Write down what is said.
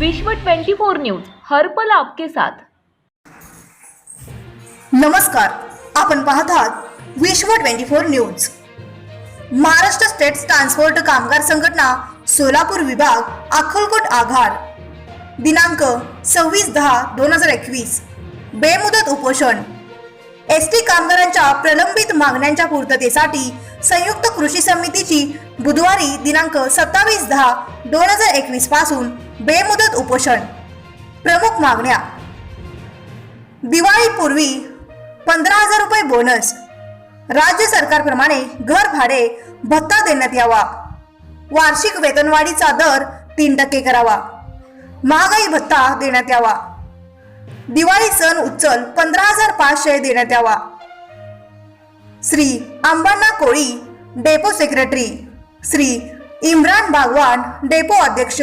विश्व 24 न्यूज हर पल आपके साथ. नमस्कार आपण पाहत आहात Vishwa twenty four news. Maharashtra state transport कामगार संघटना सोलापूर विभाग अक्कलकोट आघाड. दिनांक सव्वीस दहा दोन हजार एकवीस. बेमुदत उपोषण. एस टी कामगारांच्या प्रलंबित मागण्यांच्या पूर्ततेसाठी संयुक्त कृषी समितीची बुधवारी दिनांक सत्तावीस दहा दोन हजार एकवीसपासून बेमुदत उपोषण. प्रमुख मागण्या. दिवाळीपूर्वी पंधरा हजार रुपये बोनस राज्य सरकारप्रमाणे घर भाडे भत्ता देण्यात यावा. वार्षिक वेतनवाढीचा दर तीन टक्के करावा. महागाई भत्ता देण्यात यावा. दिवाळी सण उचल पंधरा हजार पाचशे देण्यात यावा. Shri Ambana Koli depot secretary. Shri Imran Bhagwan depot अध्यक्ष.